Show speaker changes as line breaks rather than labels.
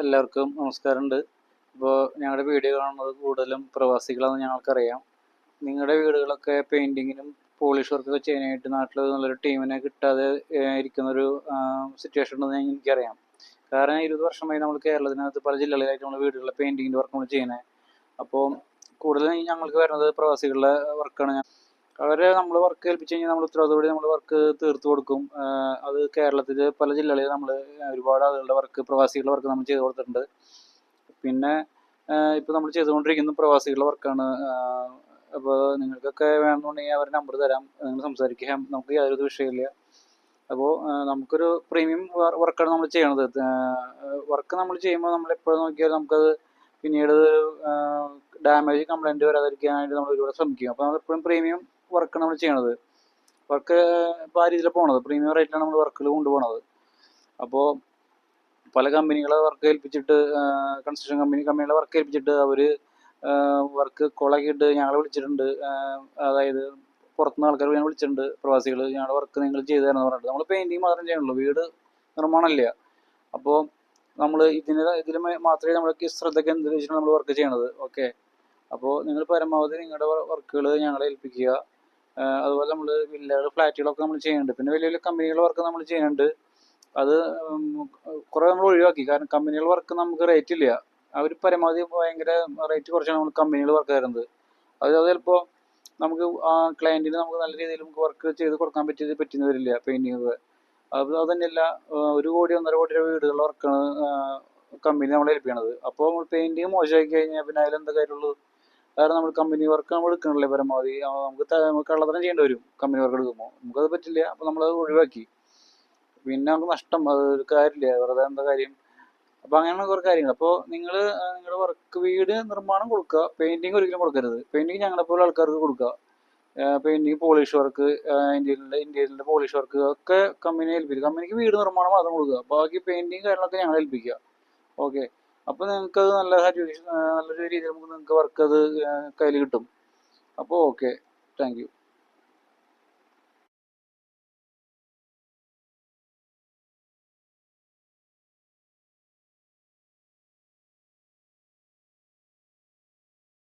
എല്ലാവർക്കും നമസ്കാരമുണ്ട്. ഇപ്പോൾ ഞങ്ങളുടെ വീഡിയോ കാണുന്നത് കൂടുതലും പ്രവാസികളാണെന്ന് ഞങ്ങൾക്കറിയാം. നിങ്ങളുടെ വീടുകളൊക്കെ പെയിന്റിങ്ങിനും പോളിഷ് വർക്കൊക്കെ ചെയ്യാനായിട്ട് നാട്ടിൽ നല്ലൊരു ടീമിനെ കിട്ടാതെ ഇരിക്കുന്ന ഇരിക്കുന്നൊരു സിറ്റുവേഷൻ ഉണ്ടെന്ന് ഞാൻ എനിക്കറിയാം. കാരണം ഇരുപത് വർഷമായി നമ്മൾ കേരളത്തിനകത്ത് പല ജില്ലകളിലായിട്ട് നമ്മൾ വീടുകളിലെ പെയിന്റിങ്ങിന്റെ വർക്ക് ചെയ്യുന്നത് അപ്പോൾ കൂടുതലും ഞങ്ങൾക്ക് വരുന്നത് പ്രവാസികളുടെ വർക്കാണ് അവരെ നമ്മൾ വർക്ക് ഏൽപ്പിച്ച് കഴിഞ്ഞാൽ നമ്മൾ ഉത്തരവാദിത്തോടെ നമ്മൾ വർക്ക് തീർത്തു കൊടുക്കും. അത് കേരളത്തിലെ പല ജില്ലകളിൽ നമ്മൾ ഒരുപാട് ആളുകളുടെ വർക്ക് പ്രവാസികളുടെ വർക്ക് നമ്മൾ ചെയ്തു കൊടുത്തിട്ടുണ്ട്. പിന്നെ ഇപ്പോൾ നമ്മൾ ചെയ്തുകൊണ്ടിരിക്കുന്ന പ്രവാസികളുടെ വർക്കാണ് അപ്പോൾ നിങ്ങൾക്കൊക്കെ വേണമെന്നുണ്ടെങ്കിൽ അവരുടെ നമ്പർ തരാം. നിങ്ങൾ സംസാരിക്കാം. നമുക്ക് യാതൊരു വിഷയമില്ല അപ്പോൾ നമുക്കൊരു പ്രീമിയം വർക്കാണ് നമ്മൾ ചെയ്യണത്. വർക്ക് നമ്മൾ ചെയ്യുമ്പോൾ നമ്മൾ എപ്പോഴും നോക്കിയാൽ നമുക്കത് പിന്നീട് ഡാമേജ് കംപ്ലൈന്റ് വരാതിരിക്കാനായിട്ട് നമ്മൾ ഒരുപാട് ശ്രമിക്കും. അപ്പോൾ നമ്മൾ എപ്പോഴും പ്രീമിയം വർക്കാണ് നമ്മൾ ചെയ്യണത്. വർക്ക് ഇപ്പോൾ ആ രീതിയിലാണ് പോണത്. പ്രീമിയം റേറ്റിലാണ് നമ്മൾ വർക്കുകൾ കൊണ്ടുപോകണത് അപ്പോൾ പല കമ്പനികളെ വർക്ക് ഏൽപ്പിച്ചിട്ട് കൺസ്ട്രക്ഷൻ കമ്പനി കമ്പനികളെ വർക്ക് ഏൽപ്പിച്ചിട്ട് അവർ വർക്ക് കൊളാക്കിയിട്ട് ഞങ്ങളെ വിളിച്ചിട്ടുണ്ട്. അതായത് പുറത്തുനിന്ന് ആൾക്കാർ ഞാൻ വിളിച്ചിട്ടുണ്ട്. പ്രവാസികൾ ഞങ്ങളുടെ വർക്ക് നിങ്ങൾ ചെയ്തു തരണം പറഞ്ഞിട്ട്. നമ്മൾ പെയിന്റിങ് മാത്രം ചെയ്യണുള്ളൂ വീട് നിർമ്മാണമില്ല അപ്പോൾ നമ്മൾ ഇതിന് ഇതിൽ മാത്രമേ നമ്മൾക്ക് ശ്രദ്ധ കേന്ദ്രീകരിച്ചിട്ട് നമ്മൾ വർക്ക് ചെയ്യണത്. ഓക്കെ? അപ്പോൾ നിങ്ങൾ പരമാവധി നിങ്ങളുടെ വർക്കുകൾ ഞങ്ങളെ ഏൽപ്പിക്കുക. അതുപോലെ നമ്മൾ വില്ലകൾ ഫ്ലാറ്റുകളൊക്കെ നമ്മൾ ചെയ്യുന്നുണ്ട്. പിന്നെ വലിയ വലിയ കമ്പനികളുടെ വർക്ക് നമ്മൾ ചെയ്യുന്നുണ്ട്. അത് കുറേ നമ്മൾ ഒഴിവാക്കി. കാരണം കമ്പനികൾ വർക്ക് നമുക്ക് റേറ്റ് ഇല്ല. അവർ പരമാവധി ഭയങ്കര റേറ്റ് കുറച്ചാണ് നമ്മൾ കമ്പനികൾ വർക്ക് തരുന്നത്. അത് അത് ചിലപ്പോൾ നമുക്ക് ആ ക്ലയന്റിന് നമുക്ക് നല്ല രീതിയിൽ നമുക്ക് വർക്ക് ചെയ്ത് കൊടുക്കാൻ പറ്റിയത് പറ്റുന്ന വരില്ല അത് അതന്നെയല്ല ഒരു കോടി ഒന്നര കോടി രൂപ വീടുകളുടെ വർക്കാണ് കമ്പനി നമ്മളെ ഏൽപ്പിക്കണത്. അപ്പോൾ നമ്മൾ പെയിന്റിങ് മോശമായി കഴിഞ്ഞാൽ പിന്നെ അതിലെന്താ കാര്യമുള്ളൂ? കാരണം നമ്മൾ കമ്പനി വർക്ക് നമ്മൾ എടുക്കണല്ലേ പരമാവധി. നമുക്ക് കള്ളത്തരം ചെയ്യേണ്ടി വരും. കമ്പനി വർക്ക് എടുക്കുമ്പോൾ നമുക്കത് പറ്റില്ല. അപ്പോൾ നമ്മളത് ഒഴിവാക്കി. പിന്നെ നമുക്ക് നഷ്ടം. അത് ഒരു കാര്യമില്ല. വെറുതെ എന്താ കാര്യം? അപ്പോൾ അങ്ങനെയുള്ള കുറേ കാര്യങ്ങൾ. അപ്പോൾ നിങ്ങൾ നിങ്ങളുടെ വർക്ക് വീട് നിർമ്മാണം കൊടുക്കുക. പെയിന്റിങ് ഒരിക്കലും കൊടുക്കരുത്. പെയിന്റിങ് ഞങ്ങളെ പോലെ ആൾക്കാർക്ക് കൊടുക്കുക. പെയിന്റിങ് പോളിഷ് വർക്ക് ഇന്ത്യയിലെ ഇന്ത്യയിലെ പോളിഷ് വർക്ക് ഒക്കെ കമ്പനിയെ ഏൽപ്പിക്കുക കമ്പനിക്ക് വീട് നിർമ്മാണം മാത്രം കൊടുക്കുക. ബാക്കി പെയിന്റിങ് കാര്യങ്ങളൊക്കെ ഞങ്ങളെ ഏൽപ്പിക്കുക. ഓക്കെ അപ്പോൾ നിങ്ങൾക്ക് അത് നല്ല സാറ്റിസ്ഫാക്ഷൻ നല്ലൊരു രീതിയിൽ നമുക്ക് നിങ്ങൾക്ക് വർക്ക് അത് കയ്യിൽ കിട്ടും. അപ്പോൾ ഓക്കെ താങ്ക്